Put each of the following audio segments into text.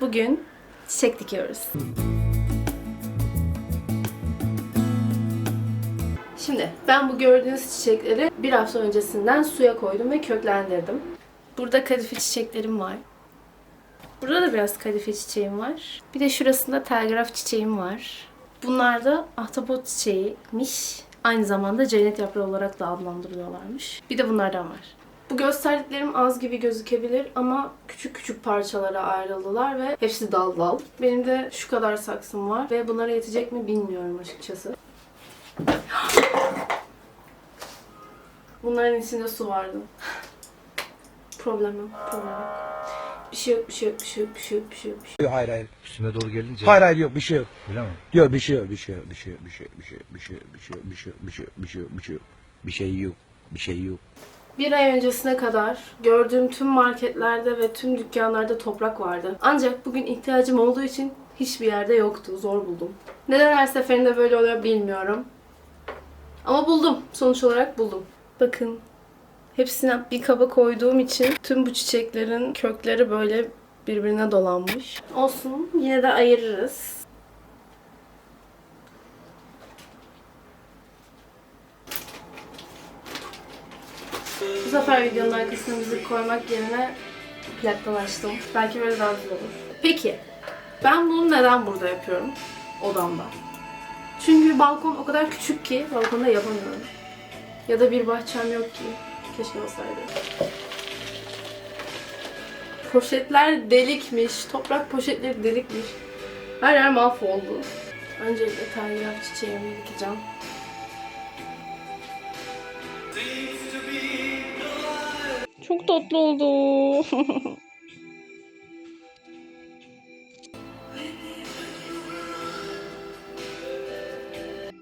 Bugün çiçek dikiyoruz. Şimdi ben bu gördüğünüz çiçekleri bir hafta öncesinden suya koydum ve köklendirdim. Burada kadife çiçeklerim var. Burada da biraz kadife çiçeğim var. Bir de şurasında telgraf çiçeğim var. Bunlar da ahtapot çiçeğiymiş. Aynı zamanda cennet yaprağı olarak da adlandırıyorlarmış. Bir de bunlardan var. Bu gösterdiklerim az gibi gözükebilir ama küçük küçük parçalara ayrıldılar ve hepsi dal dal. Benim de şu kadar saksım var ve bunlara yetecek mi bilmiyorum açıkçası. Bunların içinde su vardı. Problem yok, problem yok. Bir şey yok, bir şey yok, bir şey yok, bir şey yok, bir şey yok, bir şey yok. Yok, Hayır hayır. Üstüme doğru gelince. Hayır hayır yok bir şey yok. Öyle mi? Yok bir şey yok bir şey yok bir şey yok bir şey yok bir şey yok bir şey yok bir şey yok bir şey yok bir şey yok bir şey yok bir şey yok bir şey yok bir şey yok. Bir ay öncesine kadar gördüğüm tüm marketlerde ve tüm dükkanlarda toprak vardı. Ancak bugün ihtiyacım olduğu için hiçbir yerde yoktu. Zor buldum. Neden her seferinde böyle oluyor bilmiyorum. Ama buldum. Sonuç olarak buldum. Bakın. Hepsini bir kaba koyduğum için tüm bu çiçeklerin kökleri böyle birbirine dolanmış. Olsun. Yine de ayırırız. Bu sefer videonun arkasına müzik koymak yerine plaktan açtım. Belki böyle daha güzel olur. Peki, ben bunu neden burada yapıyorum? Odamda. Çünkü balkon o kadar küçük ki balkonda yapamıyorum. Ya da bir bahçem yok ki. Keşke olsaydı. Poşetler delikmiş. Toprak poşetleri delikmiş. Her yer mahvoldu. Öncelikle telgraf çiçeğimi dikeceğim. Çok tatlı oldu.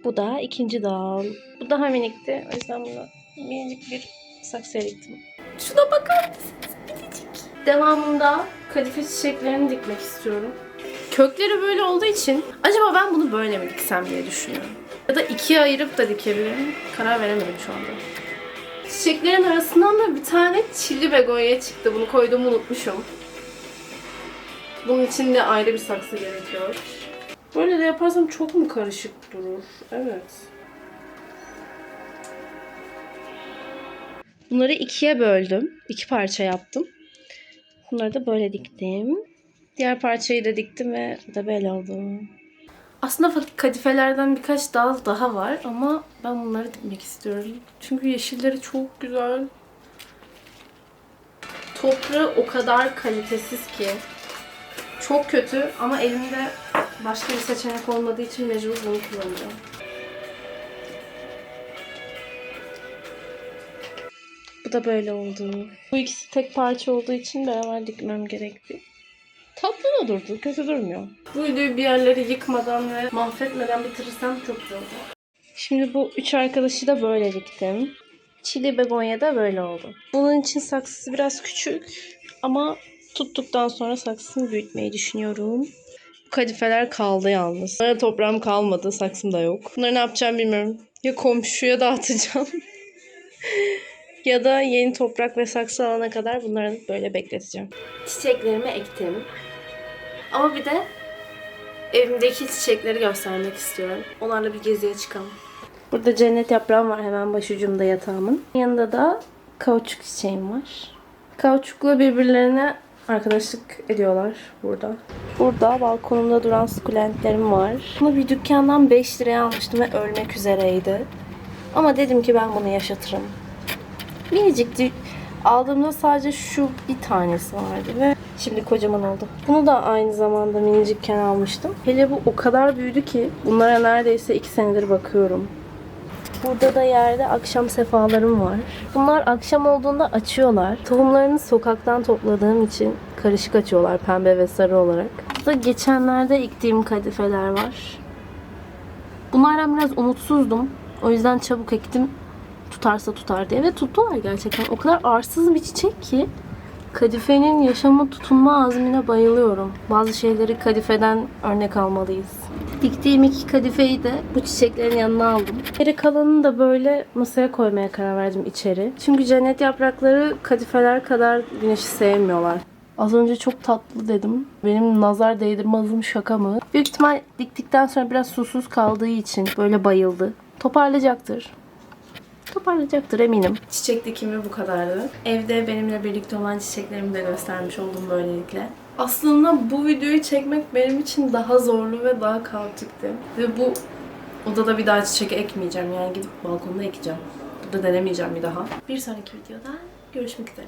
Bu da ikinci dal. Bu daha minikti. O yüzden bunu minicik bir saksıya diktim. Şuna bakar mısınız? Minicik. Devamında kadife çiçeklerini dikmek istiyorum. Kökleri böyle olduğu için acaba ben bunu böyle mi diksem diye düşünüyorum. Ya da ikiye ayırıp da dikebilirim. Karar veremedim şu anda. Çiçeklerin arasından da bir tane çilli begonya çıktı. Bunu koyduğumu unutmuşum. Bunun için de ayrı bir saksı gerekiyor. Böyle de yaparsam çok mu karışık durur? Evet. Bunları ikiye böldüm. İki parça yaptım. Bunları da böyle diktim. Diğer parçayı da diktim ve bu da böyle oldu. Aslında kadifelerden birkaç dal daha var ama ben bunları dikmek istiyorum. Çünkü yeşilleri çok güzel. Toprağı o kadar kalitesiz ki. Çok kötü ama elimde başka bir seçenek olmadığı için mecbur bunu kullanacağım. Bu da böyle oldu. Bu ikisi tek parça olduğu için beraber dikmem gerekti. Tatlı da durdu, kötü durmuyor. Bu videoyu bir yerleri yıkmadan ve mahvetmeden bitirirsem çok güzel olur. Şimdi bu üç arkadaşı da böyle diktim. Çili begonya da böyle oldu. Bunun için saksısı biraz küçük ama tuttuktan sonra saksısını büyütmeyi düşünüyorum. Bu kadifeler kaldı yalnız. Bunlara toprağım kalmadı, saksım da yok. Bunları ne yapacağım bilmiyorum. Ya komşuya dağıtacağım. ya da yeni toprak ve saksı alana kadar bunları böyle bekleteceğim. Çiçeklerimi ektim. Ama bir de evimdeki çiçekleri göstermek istiyorum. Onlarla bir geziye çıkalım. Burada cennet yaprağım var hemen başucumda yatağımın. Yanında da kauçuk çiçeğim var. Kauçukla birbirlerine arkadaşlık ediyorlar burada. Burada balkonumda duran sukulentlerim var. Bunu bir dükkandan 5 liraya almıştım ve ölmek üzereydi. Ama dedim ki ben bunu yaşatırım. Minicikti. Aldığımda sadece şu bir tanesi vardı ve şimdi kocaman oldu. Bunu da aynı zamanda minicikken almıştım. Hele bu o kadar büyüdü ki bunlara neredeyse 2 senedir bakıyorum. Burada da yerde akşam sefalarım var. Bunlar akşam olduğunda açıyorlar. Tohumlarını sokaktan topladığım için karışık açıyorlar pembe ve sarı olarak. Burada geçenlerde ektiğim kadifeler var. Bunlardan biraz umutsuzdum. O yüzden çabuk ektim. Tutarsa tutar diye ve tuttular gerçekten. O kadar arsız bir çiçek ki kadifenin yaşama tutunma azmine bayılıyorum. Bazı şeyleri kadifeden örnek almalıyız. Diktiğim iki kadifeyi de bu çiçeklerin yanına aldım. Geri kalanını da böyle masaya koymaya karar verdim içeri. Çünkü cennet yaprakları kadifeler kadar güneşi sevmiyorlar. Az önce çok tatlı dedim. Benim nazar değdirme hızım şaka mı? Büyük ihtimal diktikten sonra biraz susuz kaldığı için böyle bayıldı. Toparlayacaktır. Toparlayacaktır eminim. Çiçek dikimi bu kadardı. Evde benimle birlikte olan çiçeklerimi de göstermiş oldum böylelikle. Aslında bu videoyu çekmek benim için daha zorlu ve daha kaotikti. Ve bu odada bir daha çiçek ekmeyeceğim. Yani gidip balkonda ekeceğim. Burada denemeyeceğim bir daha. Bir sonraki videoda görüşmek üzere.